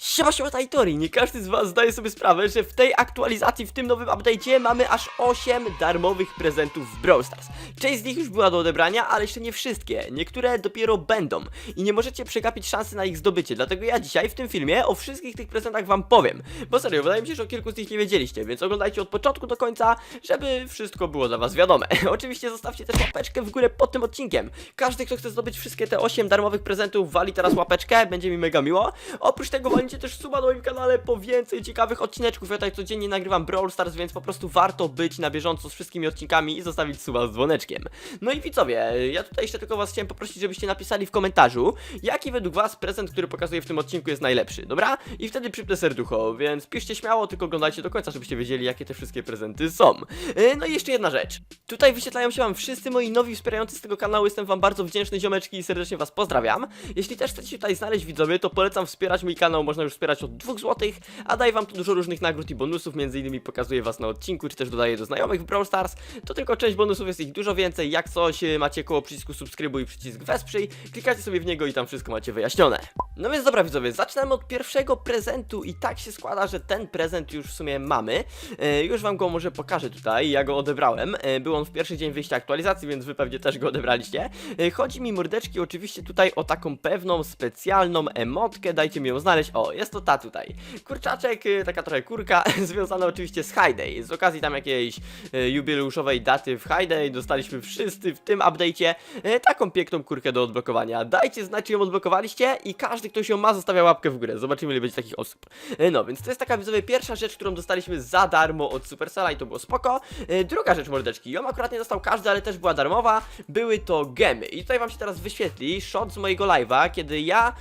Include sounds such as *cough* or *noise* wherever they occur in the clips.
Siema, siema, Tajtori! Nie każdy z was zdaje sobie sprawę, że w tej aktualizacji, w tym nowym update'cie mamy aż 8 darmowych prezentów w Brawl Stars. Część z nich już była do odebrania, ale jeszcze nie wszystkie. Niektóre dopiero będą i nie możecie przegapić szansy na ich zdobycie, dlatego ja dzisiaj w tym filmie o wszystkich tych prezentach wam powiem. Bo serio, wydaje mi się, że o kilku z nich nie wiedzieliście, więc oglądajcie od początku do końca, żeby wszystko było dla was wiadome. *laughs* Oczywiście zostawcie też łapeczkę w górę pod tym odcinkiem. Każdy, kto chce zdobyć wszystkie te 8 darmowych prezentów, wali teraz łapeczkę, będzie mi mega miło. Oprócz tego walnijcie też suba na moim kanale po więcej ciekawych odcineczków. Ja tutaj codziennie nagrywam Brawl Stars, więc po prostu warto być na bieżąco z wszystkimi odcinkami i zostawić suba z dzwoneczkiem. No i widzowie, ja tutaj jeszcze tylko was chciałem poprosić, żebyście napisali w komentarzu, jaki według was prezent, który pokazuję w tym odcinku jest najlepszy, dobra? I wtedy przypnę serducho, więc piszcie śmiało, tylko oglądajcie do końca, żebyście wiedzieli, jakie te wszystkie prezenty są. Yy, No i jeszcze jedna rzecz. Tutaj wyświetlają się wam wszyscy moi nowi wspierający z tego kanału, jestem wam bardzo wdzięczny, ziomeczki, i serdecznie was pozdrawiam. Jeśli też chcecie tutaj znaleźć widzowie, to polecam wspierać mój kanał, można już wspierać od 2 zł, a daję wam tu dużo różnych nagród i bonusów, między innymi pokazuję was na odcinku, czy też dodaję do znajomych w Brawl Stars. To tylko część bonusów, jest ich dużo więcej, jak coś yy, macie koło przycisku subskrybuj przycisk wesprzyj, klikacie sobie w niego i tam wszystko macie wyjaśnione. No więc dobra widzowie, zaczynamy od pierwszego prezentu i tak się składa, że ten prezent już w sumie mamy. E, już wam go może pokażę tutaj, ja go odebrałem. E, był on w pierwszy dzień wyjścia aktualizacji, więc wy pewnie też go odebraliście. E, chodzi mi mordeczki oczywiście tutaj o taką pewną specjalną emotkę, dajcie mi ją znaleźć. O, jest to ta tutaj. Kurczaczek, e, taka trochę kurka, *laughs* związana oczywiście z High. Z okazji tam jakiejś e, jubileuszowej daty w High dostaliśmy wszyscy w tym update'cie e, taką piękną kurkę do odblokowania. Dajcie znać, czy ją odblokowaliście i każdy, kto się ma, zostawia łapkę w górę. Zobaczymy, ile będzie takich osób. No, więc to jest taka widzowie pierwsza rzecz, którą dostaliśmy za darmo od Supercella i to było spoko. Druga rzecz, mordeczki, ją akurat nie dostał każdy, ale też była darmowa. Były to gemy. I tutaj wam się teraz wyświetli shot z mojego live'a, kiedy ja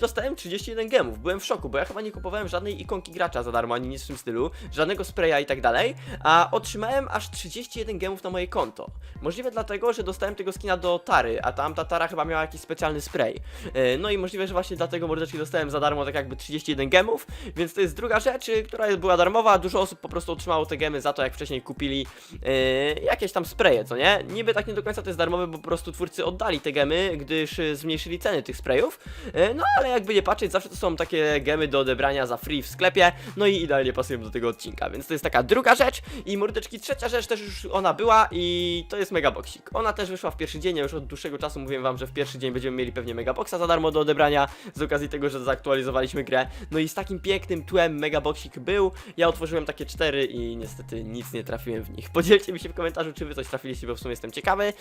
dostałem 31 gemów. Byłem w bo ja chyba nie kupowałem żadnej ikonki gracza za darmo, ani nic w tym stylu, żadnego spraya i tak dalej, a otrzymałem aż 31 gemów na moje konto. Możliwe dlatego, że dostałem tego skina do Tary, a tam ta Tara chyba miała jakiś specjalny spray. E, No i możliwe, że właśnie dlatego mordeczki dostałem za darmo tak jakby 31 gemów, więc to jest druga rzecz, y, która była darmowa. Dużo osób po prostu otrzymało te gemy za to, jak wcześniej kupili e, jakieś tam spraye, co nie? Niby tak nie do końca to jest darmowe, bo po prostu twórcy oddali te gemy, gdyż y, zmniejszyli ceny tych sprayów. E, No ale jakby nie patrzeć, zawsze to są takie gemy do odebrania za free w sklepie, no i idealnie pasują do tego odcinka, więc to jest taka druga rzecz. I mordeczki, trzecia rzecz też już ona była i to jest megaboxik. Ona też wyszła w pierwszy dzień, ja już od dłuższego czasu mówiłem wam, że w pierwszy dzień będziemy mieli pewnie megaboxa za darmo do odebrania z okazji tego, że zaktualizowaliśmy grę. No i z takim pięknym tłem megaboxik był. Ja otworzyłem takie cztery i niestety nic nie trafiłem w nich. *laughs* Podzielcie mi się w komentarzu, czy wy coś trafiliście, bo w sumie jestem ciekawy.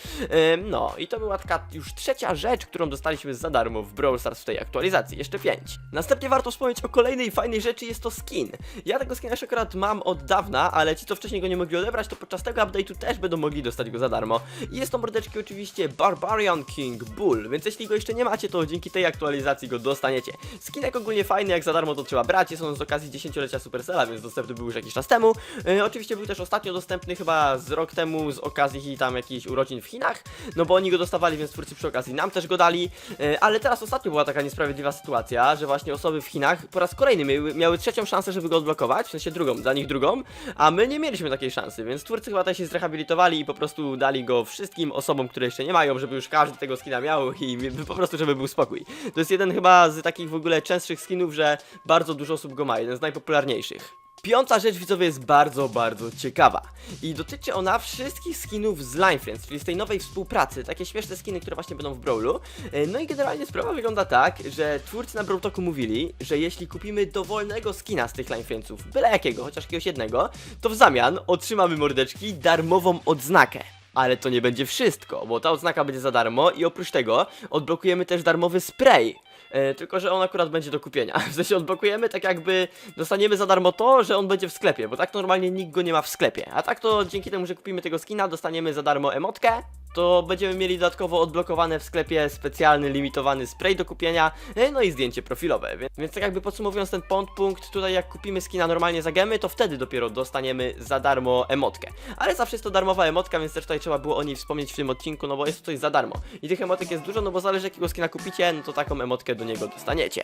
No i to była taka już trzecia rzecz, którą dostaliśmy za darmo w Brawl Stars w tej aktualizacji. Jeszcze pięć. Następnie warto wspomnieć o kolejnej fajnej rzeczy, jest to skin. Ja tego skina już akurat mam od dawna, ale ci, co wcześniej go nie mogli odebrać, to podczas tego update'u też będą mogli dostać go za darmo. Jest to mordeczki oczywiście Barbarian King Bull, więc jeśli go jeszcze nie macie, to dzięki tej aktualizacji go dostaniecie. Skinek ogólnie fajny, jak za darmo to trzeba brać, jest on z okazji 10-lecia Supercella, więc dostępny był już jakiś czas temu. E, oczywiście był też ostatnio dostępny chyba z rok temu z okazji tam jakichś urodzin w Chinach, no bo oni go dostawali, więc twórcy przy okazji nam też go dali, e, ale teraz ostatnio była taka niesprawiedliwa sytuacja, że właśnie osoby w Chinach po raz kolejny miały, miały trzecią szansę, żeby go odblokować, w sensie drugą, dla nich drugą, a my nie mieliśmy takiej szansy, więc twórcy chyba też się zrehabilitowali i po prostu dali go wszystkim osobom, które jeszcze nie mają, żeby już każdy tego skina miał i *laughs* po prostu, żeby był spokój. To jest jeden chyba z takich w ogóle częstszych skinów, że bardzo dużo osób go ma, jeden z najpopularniejszych. Piąta rzecz widzowie jest bardzo, bardzo ciekawa i dotyczy ona wszystkich skinów z Line Friends, czyli z tej nowej współpracy, takie śmieszne skiny, które właśnie będą w Brawlu. E, No i generalnie sprawa wygląda tak, że twórcy na Brawl Talku mówili, że jeśli kupimy dowolnego skina z tych Line Friendsów, byle jakiego, chociaż jakiegoś jednego, to w zamian otrzymamy mordeczki darmową odznakę. Ale to nie będzie wszystko, bo ta odznaka będzie za darmo i oprócz tego odblokujemy też darmowy spray. E, tylko, że on akurat będzie do kupienia. *laughs* W sensie odblokujemy tak jakby dostaniemy za darmo to, że on będzie w sklepie, bo tak normalnie nikt go nie ma w sklepie. A tak to dzięki temu, że kupimy tego skina, dostaniemy za darmo emotkę. To będziemy mieli dodatkowo odblokowane w sklepie specjalny, limitowany spray do kupienia, e, no i zdjęcie profilowe. Więc, więc tak jakby podsumowując ten punkt, tutaj jak kupimy skina normalnie za gemy, to wtedy dopiero dostaniemy za darmo emotkę. Ale zawsze jest to darmowa emotka, więc też tutaj trzeba było o niej wspomnieć w tym odcinku, no bo jest to coś za darmo. I tych emotek jest dużo, no bo zależy jakiego skina kupicie, no to taką emotkę do niego dostaniecie.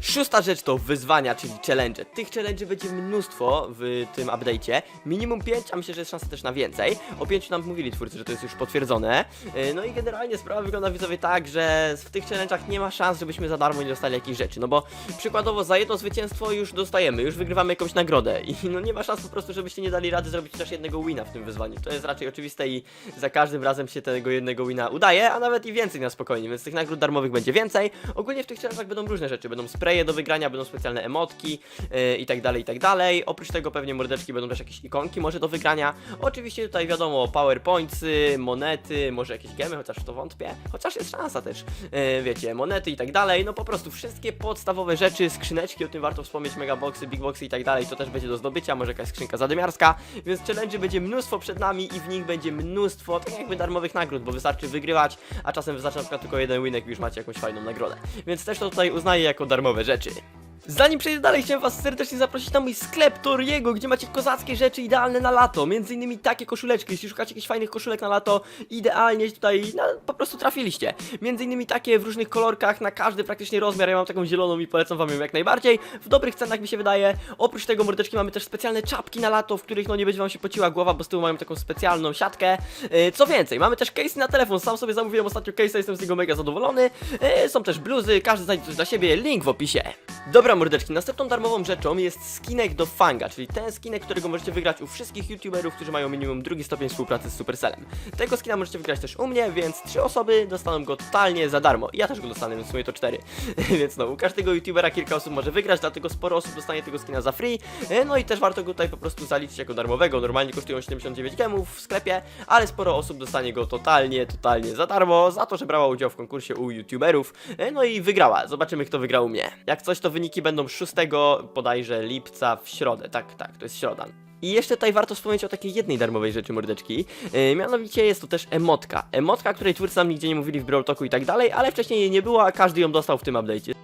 Szósta rzecz to wyzwania, czyli challenge. Tych challenge będzie mnóstwo w tym update'cie. Minimum 5, a myślę, że jest szansa też na więcej. O 5 nam mówili twórcy, że to jest już potwierdzone. Yy, No i generalnie sprawa wygląda widzowie tak, że w tych challenge'ach nie ma szans, żebyśmy za darmo nie dostali jakichś rzeczy. No bo przykładowo za jedno zwycięstwo już dostajemy, już wygrywamy jakąś nagrodę. I no nie ma szans po prostu, żebyście nie dali rady zrobić też jednego wina w tym wyzwaniu. To jest raczej oczywiste i za każdym razem się tego jednego wina udaje, a nawet i więcej na spokojnie, więc tych nagród darmowych będzie więcej. Ogólnie w tych challenge'ach będą różne rzeczy, będą spraye do wygrania, będą specjalne emotki yy, i tak dalej, i tak dalej. Oprócz tego pewnie mordeczki będą też jakieś ikonki może do wygrania. Oczywiście tutaj wiadomo, powerpointsy, monety, może jakieś gemy, chociaż w to wątpię. Chociaż jest szansa też, yy, wiecie, monety i tak dalej. No po prostu wszystkie podstawowe rzeczy, skrzyneczki, o tym warto wspomnieć, megaboxy, bigboxy i tak dalej, to też będzie do zdobycia, może jakaś skrzynka zadymiarska, więc challenge będzie mnóstwo przed nami i w nich będzie mnóstwo tak jakby darmowych nagród, bo wystarczy wygrywać, a czasem wystarczy na przykład tylko jeden winek i już macie jakąś fajną nagrodę. Więc też to tutaj uznaję jako darmowe rzeczy. Zanim przejdę dalej, chciałem was serdecznie zaprosić na mój sklep Toriego, gdzie macie kozackie rzeczy idealne na lato. Między innymi takie koszuleczki. Jeśli szukacie jakichś fajnych koszulek na lato, idealnie tutaj no, po prostu trafiliście. Między innymi takie w różnych kolorkach, na każdy praktycznie rozmiar. Ja mam taką zieloną i polecam wam ją jak najbardziej. W dobrych cenach mi się wydaje. Oprócz tego mordeczki mamy też specjalne czapki na lato, w których no nie będzie wam się pociła głowa, bo z tyłu mają taką specjalną siatkę. Yy, co więcej, mamy też case na telefon. Sam sobie zamówiłem ostatnio case, jestem z niego mega zadowolony. Yy, są też bluzy, każdy znajdzie coś dla siebie. Link w opisie. Dobra mordeczki, następną darmową rzeczą jest skinek do Fanga, czyli ten skinek, którego możecie wygrać u wszystkich youtuberów, którzy mają minimum drugi stopień współpracy z Supercellem. Tego skina możecie wygrać też u mnie, więc trzy osoby dostaną go totalnie za darmo. Ja też go dostanę, więc w sumie to cztery. *laughs* więc no, u każdego youtubera kilka osób może wygrać, dlatego sporo osób dostanie tego skina za free. E, No i też warto go tutaj po prostu zaliczyć jako darmowego. Normalnie kosztują 79 gemów w sklepie, ale sporo osób dostanie go totalnie, totalnie za darmo, za to, że brała udział w konkursie u youtuberów. E, No i wygrała. Zobaczymy, kto wygrał u mnie. Jak coś, to wyniki będą 6 bodajże lipca w środę. Tak, tak, to jest środa. I jeszcze tutaj warto wspomnieć o takiej jednej darmowej rzeczy mordeczki. Yy, mianowicie jest to też emotka. Emotka, której twórcy nam nigdzie nie mówili w Brawl Talku i tak dalej, ale wcześniej jej nie było, a każdy ją dostał w tym update'cie.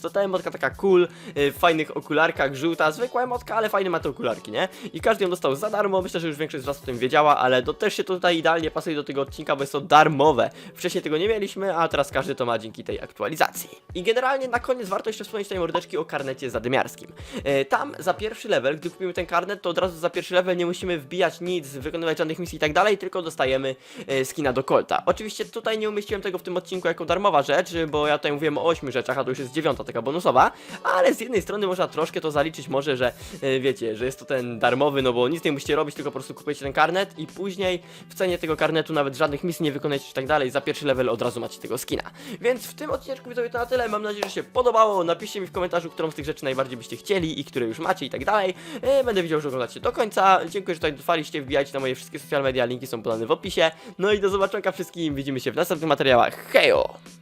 Jest to ta emotka taka cool, yy, w fajnych okularkach, żółta, zwykła emotka, ale fajne ma te okularki, nie? I każdy ją dostał za darmo, myślę, że już większość z was o tym wiedziała, ale to też się tutaj idealnie pasuje do tego odcinka, bo jest to darmowe. Wcześniej tego nie mieliśmy, a teraz każdy to ma dzięki tej aktualizacji. I generalnie na koniec warto jeszcze wspomnieć tej mordeczki o karnecie zadymiarskim. Yy, tam za pierwszy level, gdy kupimy ten karnet, to od razu za pierwszy level nie musimy wbijać nic, wykonywać żadnych misji i tak dalej, tylko dostajemy yy, skina do Colta. Oczywiście tutaj nie umieściłem tego w tym odcinku jako darmowa rzecz, bo ja tutaj mówiłem o 8 rzeczach, a to już jest dziewiąta taka bonusowa, ale z jednej strony można troszkę to zaliczyć może, że e, wiecie, że jest to ten darmowy, no bo nic nie musicie robić, tylko po prostu kupujecie ten karnet i później w cenie tego karnetu nawet żadnych misji nie wykonujecie i tak dalej, za pierwszy level od razu macie tego skina. Więc w tym odcinku widzowie to na tyle, mam nadzieję, że się podobało, napiszcie mi w komentarzu, którą z tych rzeczy najbardziej byście chcieli i które już macie i tak dalej. E, Będę widział, że oglądacie do końca, dziękuję, że tutaj dotrwaliście, wbijajcie na moje wszystkie social media, linki są podane w opisie, no i do zobaczenia wszystkim, widzimy się w następnych materiałach, hejo!